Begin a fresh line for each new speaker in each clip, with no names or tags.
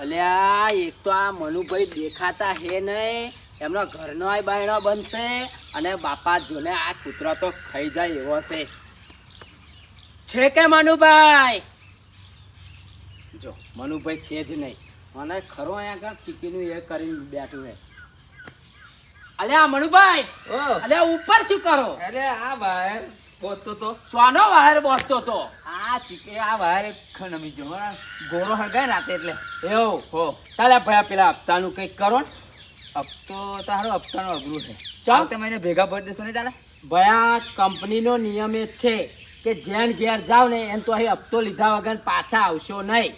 અલ્યા એક તો આ મનુભાઈ દેખાતા હે નહીં. એમનો ઘરનો બાયણો બનશે અને બાપા જોને આ કૂતરો તો ખાઈ જાય એવો છે. છે કે મનુભાઈ? જો મનુભાઈ છે જ નહીં. મને ખરો અહીંયા આગળ ચીકીનું એ કરીને બેઠું હે અલ્યા મનુભાઈ અલ્યા ઉપર શું કરો?
અરે આ વાયર બોલતો તો?
સોનો વાયર બોસતો તો?
આ ચીકે આ વાયર ખનમી જો. ગોળો હળગાય રાતે એટલે.
એવું?
હો.
તાલે ભયા પેલા હપ્તાનું કંઈક કરો ને.
હપ્તો તારો હપ્તાનો અઘરું છે.
ચાલ.
તમે એને ભેગા ભરી દેશો ને તાલે
ભયા કંપનીનો નિયમ એ છે કે જેન ઘેર જાવ ને એમ તો અહીં હપ્તો લીધા વગર પાછા આવશો નહીં.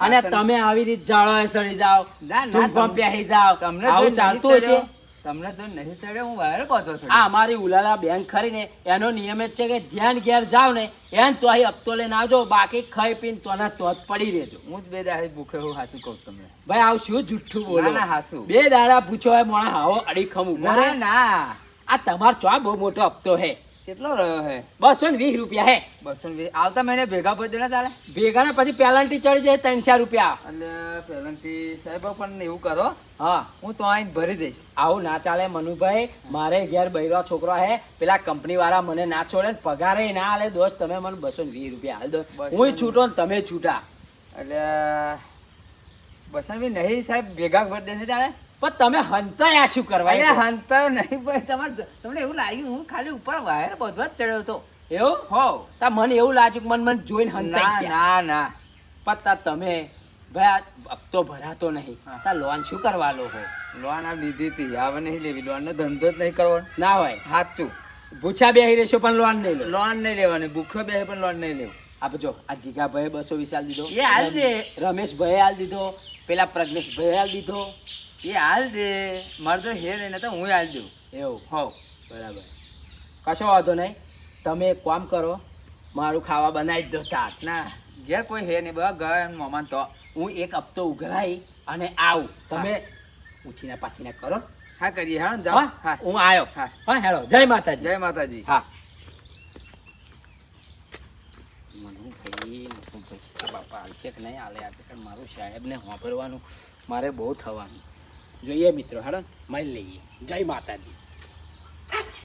અને તમે આવી રીત જાળો સડી જાઓ
ના, ના,
પંપ્યા જાઓ.
તમને
આવું ચાલતું હશે
તમને તો નહીં ચડે હું વાયર પહોંચો છું.
આ અમારી ઉલાલા બેંક ખરી ને એનો નિયમ જ છે કે જ્યાં ઘેર જાવ ને એન તો અહીં હપ્તો લઈને આવજો બાકી ખાઈ પીને તો ના તો જ પડી રહેજો.
હું જ બે દાડા ભૂખે હું સાચું કહું તમને.
ભાઈ આવું શું જુઠ્ઠું બોલો?
ના, હાસું.
બે દાડા પૂછો હોય મોણા હાવો અડીખમ ઊભો
ના ના.
આ તમારો ચો બહુ મોટો હપ્તો હે.
કેટલો રહ્યો હે?
બસો ને વીસ રૂપિયા હે.
બસો ને વીસ. આવતા મહિને ભેગા ભરી દેના ચાલે?
ભેગા ને પછી પેલન્ટી ચડી જાય ત્રણસો રૂપિયા.
એટલે પેલન્ટી સાહેબ પણ એવું કરો.
હા.
હું તો અહીં ભરી દઈશ.
આવું ના ચાલે મનુભાઈ. મારે ઘેર બૈરો છોકરો હે. પેલા કંપની વાળા મને ના છોડે ને પગારે ના હાલે દોસ્ત તમે મને બસો ને વીસ રૂપિયા હાલ દો. હું છૂટો ને તમે છૂટા.
એટલે બસો ને નહીં સાહેબ ભેગા ભરી દેશે ચાલે?
પણ તમે હંતાયા શું કરવા
અરે
એ
હંતા નહીં ભાઈ તમારે તમને એવું લાગ્યું હું ખાલી ઉપર વાયર બધો જ ચડ્યો હતો.
એવું?
હો
તા મને એવું લાગ્યું મન મને જોઈને હંતાઈ
ના ના
પત્તા તમે ભાઈ આ હપ્તો ભરાતો નહીં. તા લોન શું કરવા લોકો
લોન આ લીધી હતી હવે નહીં લેવી. લોન નો ધંધો જ નહીં કરવાનો.
ના હોય.
સાચું.
ભૂછા બેહી રહેશો પણ લોન નહીં લો.
લોન નહીં લેવાની ભૂખ્યો બેહી પણ લોન નહીં લેવું.
આપજો આ જીગાભાઈ બસો વીસ હાલ દીધો.
એ હાલ દે.
રમેશભાઈ હાલ દીધો. પેલા પ્રજ્ઞેશભાઈ હાલ દીધો.
એ હાલ દે. મારે તો હેર નહીં તો હું હાલ દઉં.
એવું
હોવ
બરાબર. કશો વાંધો નહીં. તમે એક કામ કરો મારું ખાવા બનાવી દો તાજ
ના. ઘેર કોઈ હે નહીં બધા ગયા એમ મમાન તો.
હું એક હપ્તો ઉઘરાઈ અને આવું. તમે ઉછીને પાછીને કરો.
હા કરીએ હા જાઓ.
હા
હા.
આવ્યો
હા.
હા હેલો જય માતાજી.
જય માતાજી.
હા. બાપા હાલશે કે નહીં? આલે આ મારું સાહેબને વાપરવાનું મારે બહુ થવાનું. જોઈએ મિત્રો હેડો મળી લઈએ જય માતાજી.